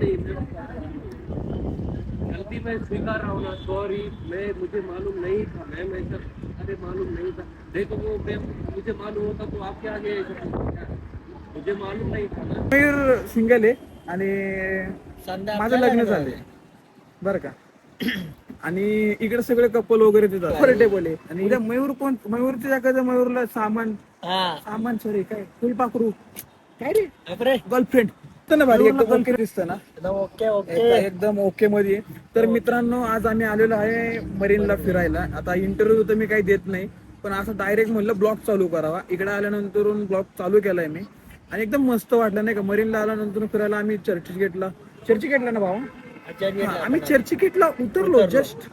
नहीं मैं गलती मैं स्वीकार रहा हूँ ना सॉरी मैं मुझे मालूम नहीं था मैं मैं सब अरे मालूम नहीं था। देखो वो मैं मुझे मालूम होता तो आपके आगे ऐसा? मुझे मालूम नहीं था ना। मयूर सिंगल आहे आणि माझं लग्न झालंय. बरं का? आणि इकडे सगळे कपल वगैरे तिथं कम्फर्टेबल आहे. आणि उद्या मयूर कोण मयूरच्या जागा मयूरला सामान सामान सॉरी काय? फुलपाखरू. काय रे? गर्लफ्रेंड ना भारी एकदम ओके दिसतं ना. ओके एकदा- एकदम ओके मध्ये. तर मित्रांनो आज आम्ही आलेलो आहे मरीनला फिरायला. आता इंटरव्ह्यू तर मी काही देत नाही पण असं डायरेक्ट म्हणलं ब्लॉग चालू करावा. इकडे आल्यानंतर ब्लॉग चालू केलाय मी. आणि एकदम मस्त वाटलं नाही का? मरीनला आल्यानंतर फिरायला आम्ही चर्चगेटला चर्चगेटला ना भाऊ हा, आम्ही चर्चगेटला उतरलो जस्ट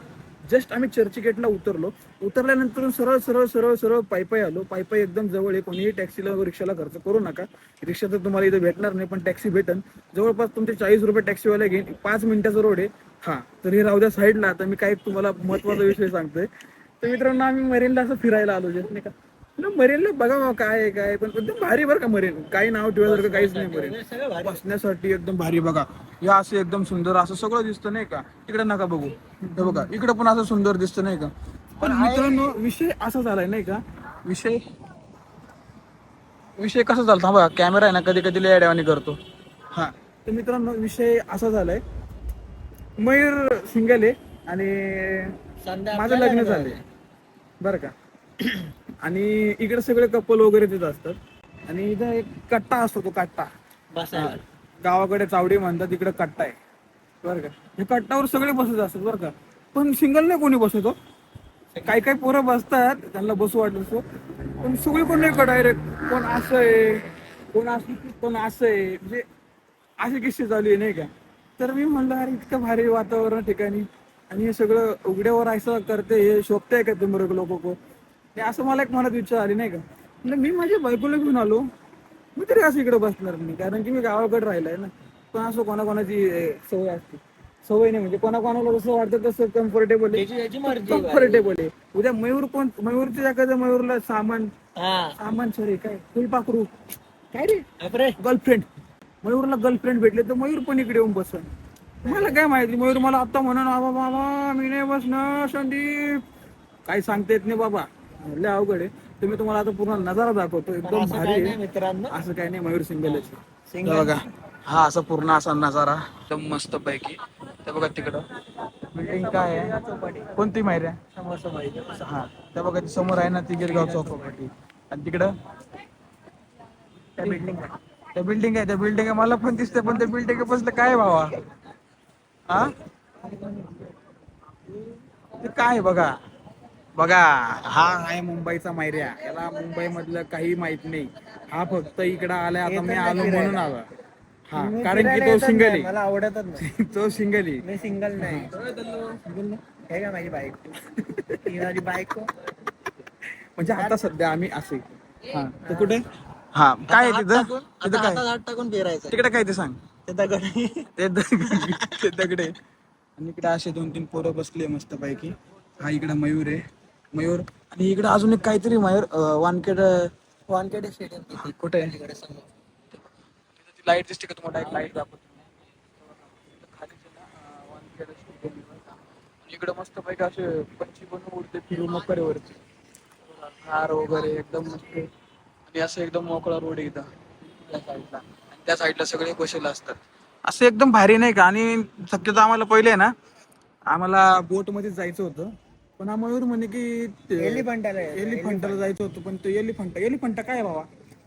जस्ट आम्ही चर्चगेटला उतरलो. उतरल्यानंतर सरळ सरळ सरळ सरळ पायपाय आलो. पायपाय एकदम जवळ आहे कोणीही टॅक्सीला रिक्षाला खर्च करू नका. रिक्षा तर तुम्हाला इथे भेटणार नाही पण टॅक्सी भेटन. जवळपास तुमचे चाळीस रुपये टॅक्सीवाला घेईन. पाच मिनिटाचा रोड आहे. हा तर हे राहू द्या साईडला. आता मी काय तुम्हाला महत्त्वाचा विषय सांगतोय. तर मित्रांनो आम्ही मरीनला असं फिरायला आलो जस्ट नाही का? मरीनला बघा बाबा काय आहे, काय आहे. पण एकदम भारी बरं का मरीन काही नाव ठेवायसारखं काहीच नाही मरीन बसण्यासाठी एकदम भारी बघा. या असं एकदम सुंदर असं सगळं दिसतं नाही का? इकडे नका बघू. हे बघा इकडे पण असं सुंदर दिसतं नाही का? पण मित्रांनो विषय असा झालाय नाही का? विषय विषय कसा झाला? बघा कॅमेरा आहे ना कधी कधी लय अडवाणी करतो. हा. तर मित्रांनो विषय असा झालाय. मयूर सिंगल आहे आणि माझं लग्न झालंय. बरं का. आणि इकडे सगळे कपल वगैरे तिथं असतात. आणि इथं एक कट्टा असतो तो कट्टा. हा. गावाकडे चावडी म्हणतात इकडे कट्टा आहे. बरं का? हे कट्टावर सगळे बसत असतात बरं का? पण सिंगल नाही कोणी बसतो काही काही पोरं बसतात त्यांना बसू वाटलं असं पण सगळी कोण नाही डायरेक्ट कोण असं आहे? कोण असं कोण असं आहे? म्हणजे असे किस्से चालू आहे नाही का? तर मी म्हणलं अरे इतकं भारी वातावरण ठिकाणी. आणि हे सगळं उघड्यावर असं करते हे शोभतंय का तुम्ही लोक? हे असं मला एक मनात विचार आली नाही का? म्हणजे मी माझ्या बायकोला घेऊन आलो. मी तरी असं इकडे बसणार नाही कारण की मी गावाकडे राहिलाय ना. पण असं कोणाकोणाची सवय असते. सवय नाही म्हणजे कोणाकोणाला जसं वाटतं तसं कम्फर्टेबल आहे. कम्फर्टेबल आहे. उद्या मयूर कोण मयूरच्या जागा मयूरला सामान सामान सॉरी काय? फुलपाखरू काय रे? गर्लफ्रेंड मयूरला गर्लफ्रेंड भेटले तर मयूर पण इकडे येऊन बसन. मला काय माहिती मयूर मला आता म्हणून बाबा बाबा मी नाही बसणार संदीप. काही सांगता येत नाही बाबा. लय अवघड आहे. तर मी तुम्हाला आता पूर्ण नजारा दाखवतो एकदम भारी आहे. मित्रांनो. असं काही नाही मयूर सिंगलच बघा. हा असा पूर्ण असा नजारा. एकदम मस्त पैकी ते बघा तिकडं. बिल्डिंग काय आहे? कोणती माहिती आहे? हा त्या बघा ती समोर आहे ना ती गिरगाव चौकापाटी आणि तिकडं? त्या बिल्डिंग त्या बिल्डिंग आहे त्या बिल्डिंग आहे. मला पण दिसते पण त्या बिल्डिंग बसलं काय भावा? हा? ते काय आहे बघा? बघा. हा आहे मुंबईचा मायऱ्या याला मुंबई मधलं काही माहीत नाही. हा फक्त इकडं आलाय आता मी आलो म्हणून आलो. हा कारण की तो सिंगल. आहे मला आवडतच नाही. तो सिंगल. आहे मी सिंगल नाही. हे. का माझी बायको? ही माझी बायको? म्हणजे आता सध्या आम्ही असे. हा कुठे? हा काय आहे तिथं? तिथं काय? टाकून फिरायचं तिकडे काय ते सांग. ते दगड ते दग- ते दगडे आणि इकडे असे दोन तीन पोरं बसले मस्त पैकी हा इकडे मयूर आहे. मयूर. आणि इकडे अजून एक काहीतरी मयूर अं, वानखेड वानखेडे स्टेडियम कुठे आहे इकडे समोर लाइट दिसते का तुम्हाला? एक लाइट दाखवतो. खाली जे ना, इकडे मस्त पैकी असे पंची पण उडते फिरू मकरेवरती कार वगैरे एकदम मस्त. आणि असं एकदम मोकळा रोड आहे इथं. त्या साईडला आणि त्या साईडला सगळे बसेल असतात. असं एकदम भारी नाही का? आणि शक्यतो आम्हाला पहिले आहे ना आम्हाला बोटमध्ये जायचं होतं. पण हा मयूर म्हणे की एलिफंटाला. एलिफंटाला जायचं होतं पण तो एलिफंटा एलिफंटा काय बाबा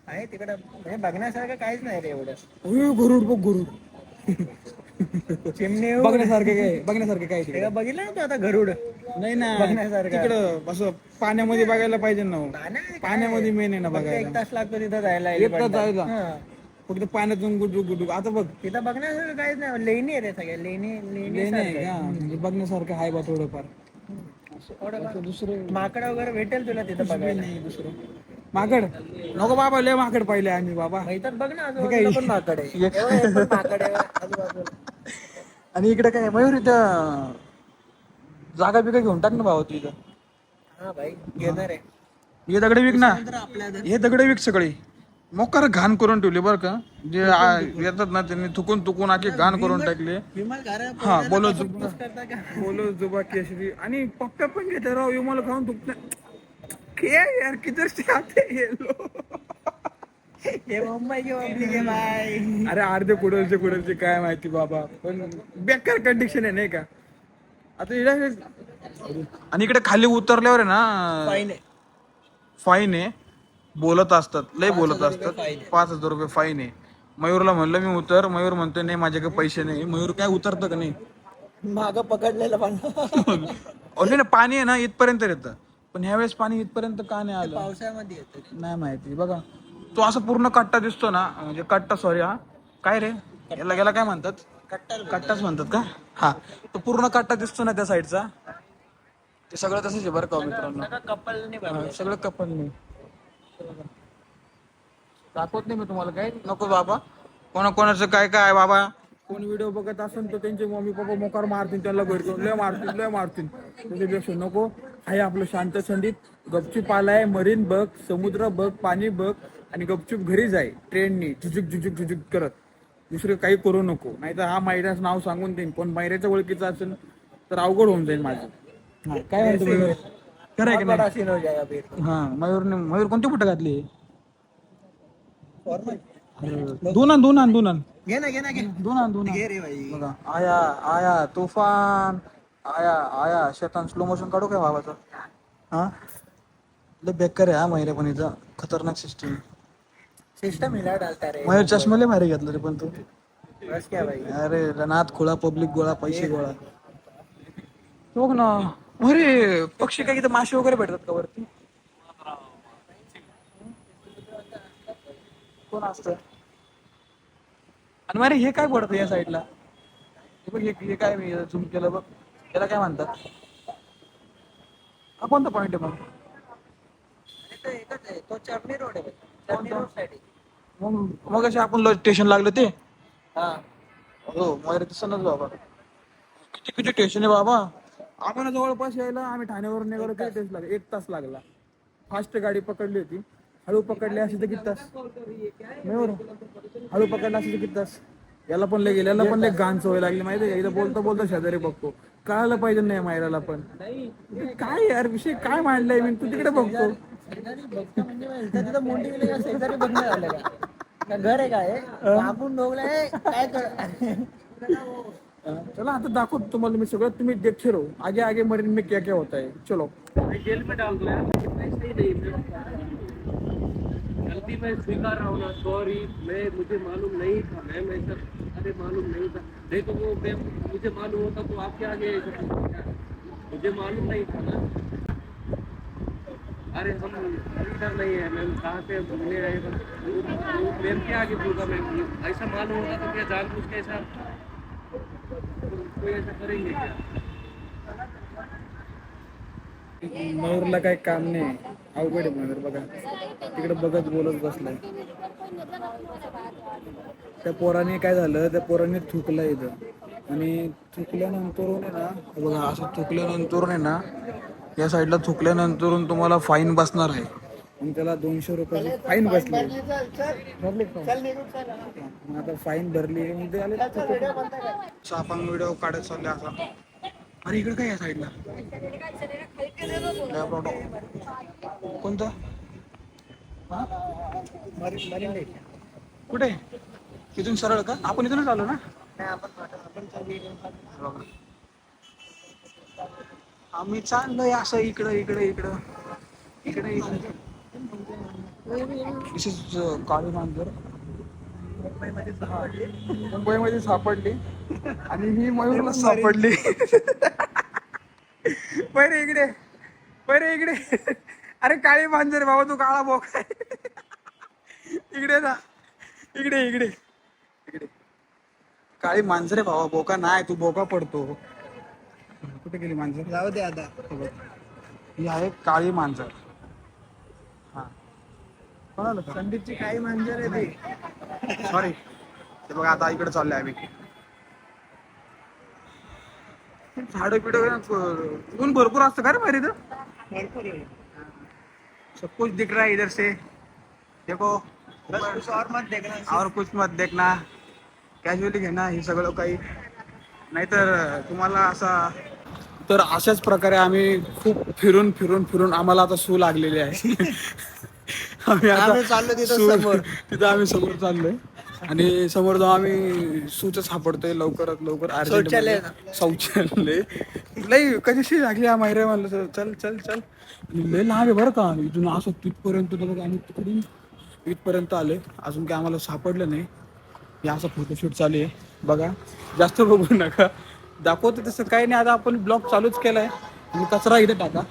आहे तिकडे म्हणजे बघण्यासारखं काहीच नाही रे एवढं अरे, गरुड बघ गरुड चिमणी बघण्यासारखे काय बघण्यासारखे काय तिकडे बघितलं ना तू आता गरुड नाही ना बघण्यासारखं. तिकडं असं पाण्यामध्ये बघायला पाहिजे ना हो. पाण्यामध्ये मेन आहे ना एक बघायला तास लागतो तिथं जायला एक तास. जायला? हा. फक्त पाण्यातून गुडू गुडू आता बघ तिथं बघण्यासारखं काहीच नाही लेणी आहे रे सगळ्या लेणी लेणी लेणे आहे का म्हणजे बघण्यासारखं आहे बा थोडंफार थोडं दुसरं माकड वगैरे भेटेल तुला तिथं बघायला. नाही दुसरं. माकड? नको बाबा लय माकड पाहिले आम्ही बाबा. इथं बघ ना आजूबाजूला पण माकड आहे. एक- एवढं एक पण माकड आहे आजूबाजूला. आणि इकडे काय मयूर इथं जागा बिगा घेऊन टाक ना भावा तू इथं. हा भाई घेणार आहे. हे. दगडे विक ना. आपल्या हे दगडे विक सगळे. मोकार घाण करून ठेवली बरं का? जे आ- येतात ना त्यांनी थुकून थुकून आखी घाण करून टाकली. विमल हा बोलो जुबा प्रपोज करता का? बोलो जुबा केशरी. आणि पप्प्या पण घेते राव विमल खाऊन दुखत क्या यार किधर से आते ये लोग हे मुंबई की पब्लिक आहे बाय अरे अर्धे कुडलचे कुडलचे काय माहिती बाबा. पण बेकार कंडिशन आहे नाही का? आता इकडे आणि इकडे खाली उतरल्यावर आहे ना फाईन आहे. फाईन आहे. बोलत असतात लय बोलत असतात. पाच हजार रुपये फाईन आहे. मयूरला म्हणलं मी उतर मयूर म्हणतोय नाही माझ्याकडे पैसे नाही. मयूर काय उतरतं का नाही? माग पकडलेलं पण. ऑलरेडी पाणी आहे ना इथपर्यंत येतं. पण ह्यावेळेस पाणी इथपर्यंत का नाही आलं? पावसाळ्यामध्ये येतं. नाही माहिती. बघा तो असं पूर्ण कट्टा दिसतो ना म्हणजे कट्टा सॉरी हा. काय रे? याला गेला काय म्हणतात? कट्टाच म्हणतात का? हा. तो पूर्ण कट्टा दिसतो ना त्या साईडचा. ते सगळं तसंच आहे बरं का मित्रांनो? कपल नाही सगळं कपल मी दाखवत नाही मी तुम्हाला काय नको बाबा. कोणा कोणाचं काय काय आहे बाबा? कोण व्हिडिओ बघत असेल तर त्यांचे मम्मी पप्पा मोकार मारतील त्यांना घरी लय मारतील लय मारतील. त्याच्यापेक्षा नको. आहे आपलं शांत संदीप. गपचूप आलाय मरीन बघ समुद्र बघ पाणी बघ आणि गपचूप घरी जाय. ट्रेननी झुझुक झुझुक झुझुक करत. दुसरं काही करू नको. नाहीतर हा मैराचं नाव सांगून देईन. पण मैऱ्याच्या ओळखीचं असेल तर अवघड होऊन जाईल माझं. काय म्हणतो? खरं आहे की नाही? बडा सीन हो जाएगा फिर हा मयूरने मयूर कोणती फुटं घातली? फॉर्मल दोन आण दोन आण दोन आण घे ना घे ना घे. दोन आण दोन आण घे रे भाई बघा आया आया तुफान. आया आया शैतान स्लो मोशन काढू काय बाबाचं हा? लय बेकार आहे हा महिरेपणीचा खतरनाक सिस्टीम सिस्टम हिला डालता रे. मयूर चष्मा लय भारी घेतला रे पण तू. बस क्या भाई अरे नाथ खोळा पब्लिक गोळा पैसे गोळा. बघ ना. अरे पक्षी काय इथं मासे वगैरे भेटतात का वरती? कोण असत? आणि अरे हे काय पडतं या साईडला? हे बघ हे काय मी झूम केलं बघ. त्याला काय म्हणतात? हा कोणता पॉइंट आहे मग? तो चर्नी रोड आहे. चर्नी रोड आहे मग मग असे आपण स्टेशन लागलं ते? हा. हो मला दिसनच बाबा. किती किती स्टेशन आहे बाबा? आम्हाला जवळपास यायला आम्ही ठाण्यावरून निघालो किती तास लागला? एक तास लागला. फास्ट गाडी पकडली होती. हळू पकडली अशी तर किती तास? नाही बरं. हळू पकडला अशी तर किती तास? याला पण लय गेलं याला पण लय गाण सवय लागली माहिती आहे बोलता बोलता शेजारी बघतो. कळायला पाहिजे नाही मायराला पण. काय यार विषय काय मांडलाय? मी तू तिकडे बघतो. म्हणजे घर आहे काय आपण काय कर चला, आता दाखवतो तुम्हाला मी सगळं. तुम्ही देखते रहो. आगे आगे मरीन में क्या क्या होता है चलो जेल में डाल दो यार. गलती मैं स्वीकार रहा हूँ ना. सॉरी मैं, मुझे मालूम नहीं था. मैं मैं सब, अरे मालूम नहीं था. नहीं तो वो मैं, मुझे मालूम होता तो आगे पूछता क्या? मुझे मालूम नहीं था ना. अरे हम इधर नहीं है. मैम कहाँ से घूमने हम मैम के आगे पूछा मैम ऐसा मालूम होता तो क्या जानबूझ के ऐसा मयूरला काही काम नाही. अवघड आहे मयूर बघा. तिकडे बघत बोलत बसलाय. त्या पोराने काय झालं? त्या पोराने थुकलं इथं. आणि थुकल्यानंतर आहे ना बघा असं थुकल्यानंतर आहे ना या साईडला थुकल्यानंतर तुम्हाला फाईन बसणार आहे. आणि त्याला दोनशे रुपयाची फाईन बसली? मग आता फाईन भरली मग ते आले. आपण व्हिडिओ काढत चालले असा अरे इकडे काय या साईडला? लॅपटॉप कोणतं? हा? कुठे? इथून सरळ का? आपण इथूनच आलो ना. आम्ही चाललोय असं इकडं इकडं. इकडं इकडे. Uh, काळी मांजर मुंबईमध्ये सापडली मुंबईमध्ये सापडली. आणि ही मयूरला सापडली. पहिले इकडे. पहिले इकडे. अरे काळी मांजर बाबा तू काळा बोका. इकडे ना इकडे इकडे. इकडे. काळी मांजर आहे बाबा बोका नाही तू बोका पडतो. कुठे गेली मांजर? जाऊ दे आता. ही आहे काळी मांजर? संदीपची काही मांजर आहे ती सॉरी ते बघा आता इकडे चाललोय आम्ही. झाडं पिढं ऊन भरपूर असतं का रे मारी भरपूर आहे. सब कुछ दिख रहा है इधर से. देखो. बस कुछ और मत देखना. और कुछ मत देखना. कॅज्युअली घेणं हे सगळं काही. नाहीतर तुम्हाला असा तर अशाच प्रकारे आम्ही खूप फिरून फिरून फिरून आम्हाला आता सू लागलेली आहे. आम्ही आम्ही चाललो तिथं समोर. तिथं आम्ही समोर चाललोय. आणि समोर जाऊन आम्ही सूच सापडतोय लवकरात लवकर अर्जंट शौचालय. शौचालय. लई कशी लागली हा माहिती म्हणलं तर चल चल चल. आणि लय लांब आहे बरं का. इथून असं तिथपर्यंत बघा आम्ही तिकडून इथपर्यंत आले अजून काय आम्हाला सापडलं नाही. हे असं फोटोशूट चालू आहे. बघा जास्त बघू नका. दाखवतो तसं काही नाही. आता आपण ब्लॉग चालूच केलाय. आणि कचरा इथे टाका.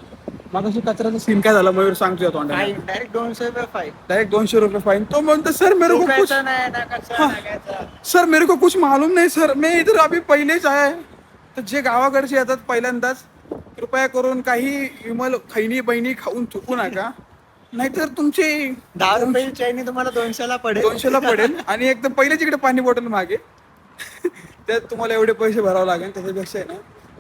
मग कचऱ्याचा सीन काय झाला? मयूर सांगतोय तोंडाने डायरेक्ट दोनशे रुपये फाईन डायरेक्ट दोनशे रुपये फाईन तो म्हणतो सर मेरे को कुछ नाही ना कचरा टाकायचा. सर मेरे को कुछ मालूम नहीं सर. मैं इधर अभी पहिलेच आहे. तर जे गावाकडचे येतात पहिल्यांदाच कृपया करून काही विमल खैनी बहिणी खाऊन चुकू नका. नाहीतर तुमचे दहा रुपये चैनी तुम्हाला दोनशेला पडेल. दोनशेला पडेल. आणि एकदम पहिलेच इकडे पाणी बॉटल मागे. त्यात तुम्हाला एवढे पैसे भरावे लागेल त्याच्यापेक्षा आहे ना.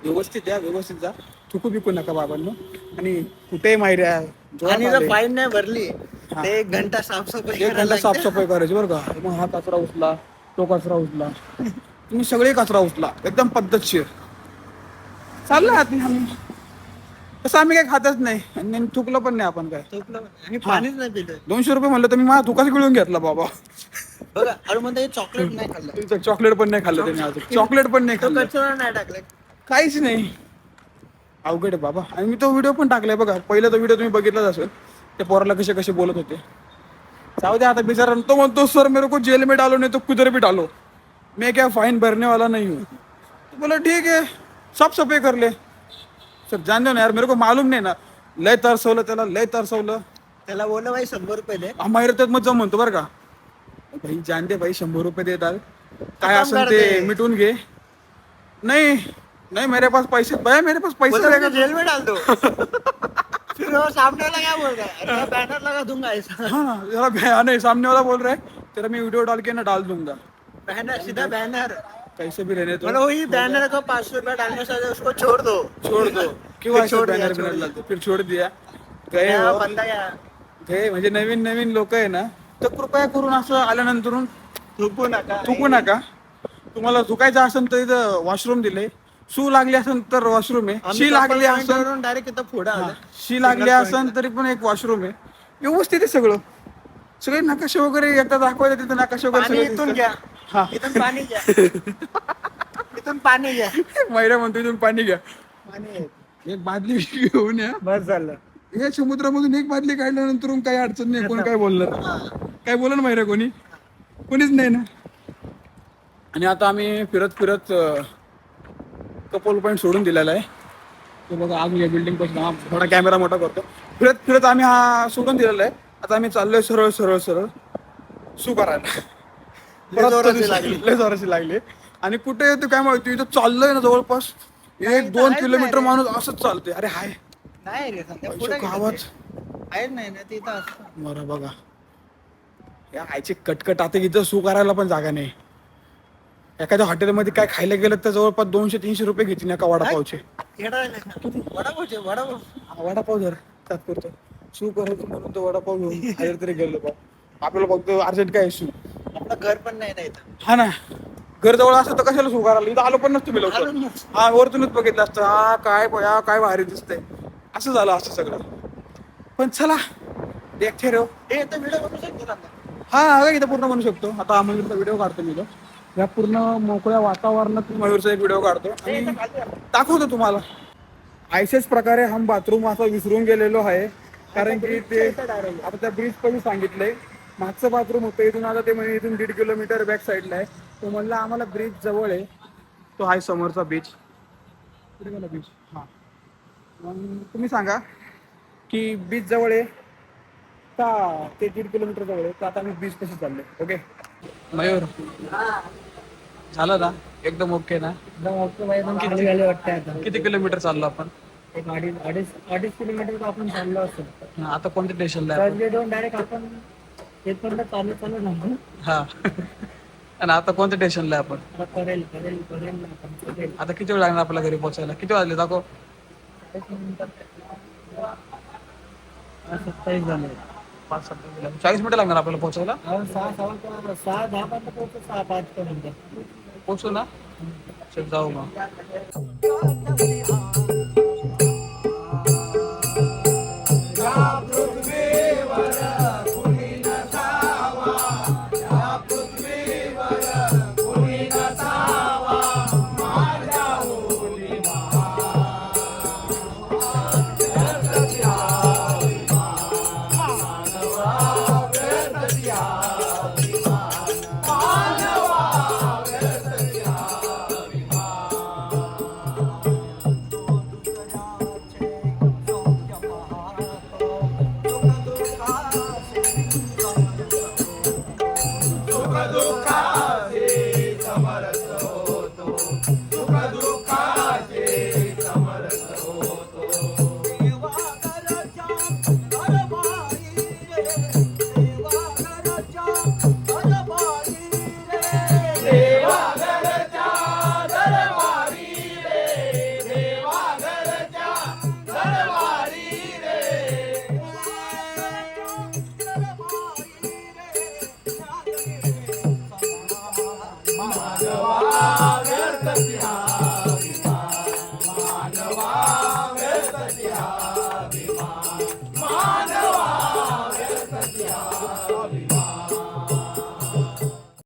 व्यवस्थित या व्यवस्थित जा. चुकू बिकू नका बाबांनो. आणि कुठेही माहिती आहे आणि जर फाईन नाही भरली ते एक घंटा साफसफाई एक घंटा. साफसफाई करायची बरं का. मग हा कचरा उचला तो कचरा उचला. तुम्ही सगळे कचरा उचला एकदम पद्धतशीर. चाललं आत आम्ही तसं आम्ही काही खातच नाही. आणि चुकलं पण नाही आपण काय. चुकलं पण. आणि पाणीच नाही पिलं. दोनशे रुपये म्हणलं तर मी माझा धुकाच गिळून घेतला बाबा. बघा अरे म्हणतो हे चॉकलेट नाही खाल्लं. चॉकलेट पण नाही खाल्लं त्यांनी अजून. चॉकलेट पण नाही तो खाल्लं. कचरा नाही टाकला. काहीच नाही. अवघड आहे बाबा. आणि मी तो व्हिडिओ पण टाकलाय बघा. पहिला तो व्हिडिओ तुम्ही बघितलाच असेल. त्या पोराला कसे कसे बोलत होते. जाऊ दे आता बिचारा. तो म्हणतो सर मेरे को जेल में डालो नहीं तो कुदर भी डालो. मैं क्या फाइन भरने वाला नहीं हूँ. तो बोला ठीक है साफ सफाई कर ले. सर जान दो ना यार मेरे को मालूम नाही ना. लय तरसवलं त्याला लय तरसवलं. त्याला बोललं भाई शंभर रुपये दे. आम्हाला त्यात मग जाऊन म्हणतो बरं का. भाई जान दे भाई शंभर रुपये देतात. काय असेल कर ते. मिटून घे. नाही. नहीं मेरे पास पैसे भैया मेरे पास पैसे बोलतो रहेगा तुझे जेल में डाल दो फिर वो सामने वाला क्या बोल रहा है? अरे बैनर लगा दूंगा ऐसा. हाँ ना जरा भैया नहीं सामने वाला बोल रहा है तेरा मैं वीडियो डाल के ना डाल दूंगा. बैनर सीधा बैनर। कैसे भी रहने दो। बोलो वही बैनर को पाँच सौ रुपया डालने से उसको छोड़ दो। छोड़ दो। क्यों छोड़ बैनर बिनर। डालते फिर छोड़ दिया। गए हो। बंदा या गए म्हणजे नवीन नवीन लोक आहे ना तर कृपया करून असं आल्यानंतर थुकू नका। चुकू नका. तुम्हाला चुकायचं असेल तर इथं वॉशरूम दिले शू लागली असेल तर वॉशरूम आहे. शी लागली असेल डायरेक्ट इथं पुढे आलं शी लागली असेल तरी पण एक वॉशरूम आहे. व्यवस्थित आहे सगळं. सगळे नकाशे वगैरे एकदा दाखवायला तिथं नकाशे वगैरे सगळे इथून. घ्या. हा. इथून पाणी घ्या. इथून पाणी घ्या. मैरा म्हणतो इथून पाणी घ्या. पाणी. एक बादली घेऊन या. बस झालं. या समुद्रामधून एक बादली काढल्यानंतर काही अडचण नाही कोण काय बोलणार? काय बोला ना मैरा कोणी? कोणीच नाही ना? आणि आता आम्ही फिरत फिरत कपोल पॉईंट सोडून दिलेला आहे. तो बघा अजून या बिल्डिंगपासून हा थोडा कॅमेरा मोठा करतो. फिरत फिरत आम्ही हा सोडून दिलेला आहे. आता आम्ही चाललोय सरळ सरळ सरळ सु करायला लय तो लागली. लय जोराची लागली. आणि कुठे येतो काय माहिती इथं चाललंय ना जवळपास. एक दोन किलोमीटर. माणूस असंच चालतोय. अरे हाय. नाही रे गावात. आहेत नाही ना तिथं असतं बरं बघा. या आईची कटकट आता इथं सू करायला पण जागा नाही. एखाद्या हॉटेलमध्ये काय खायला गेलं तर जवळपास दोनशे तीनशे रुपये घेतील एका वडापावचे? वडापावचे वडापाव. हा, वडापाव जर तात्पुरतं सू करायचं म्हणून तो वडापाव घेऊन बाहेर तरी गेलो बा. आपल्याला फक्त अर्जंट काय सू आपलं घर पण नाही ना इथं. हा ना. घर जवळ असं तर कशाला सू करायला? इथं आलो पण नसतो मी लवकर. आलो नसतो. हा वरतूनच बघितलं असतं. हा काय या काय भारी दिसतंय. असं झालं असं सगळं. पण चला देखते रे हे इथं व्हिडिओ बनवू शकतो ना हा हा इथं पूर्ण बनवू शकतो. आता मयूरचा व्हिडिओ काढतो मी तो. या पूर्ण मोकळ्या वातावरणात मयूरचा एक व्हिडिओ काढतो. आणि दाखवतो तुम्हाला. ऐसेच प्रकारे हम बाथरूम असा विसरून गेलेलो आहे. कारण की ते आता त्या ब्रिज पण सांगितलंय. मागचं बाथरूम होतं. इथून आता ते म्हणजे इथून दीड किलोमीटर बॅक साईडला आहे. तो म्हणलं आम्हाला ब्रिज जवळ आहे. तो आहे समोरचा बीच कुठे गेला बीच हा. तुम्ही सांगा की बीच जवळ आहे का ते दीड किलोमीटर जवळ आहे? तर आता आम्ही बीच कशी चाललोय. ओके मयूर. झालं ना? एकदम ओके ना? खाली वाटतंय आता. किती किलोमीटर चाललो आपण? एक अडीच अडीच अडीच किलोमीटर आपण चाललो असतो. हा, आता कोणत्या स्टेशनला आहे संजय दोन डायरेक्ट आपण येतपर्यंत चालू चालू नाही हा. आणि आता कोणत्या स्टेशनला आहे आपण? आता करेल करेल करेल आपण करेल. आता किती वेळ लागणार आपल्या घरी पोहोचायला? किती वाजले? दाखव. एक मिनिटात. हा, सत्तावीस झाले. पाच सात. चाळीस मिनिटं लागणार आपल्याला पोहोचायला? अहो, सहा सहा सहा दहा पर्यंत पोहोचतो सहा पाच मिनिटं पोचू ना? चल जाऊ मग.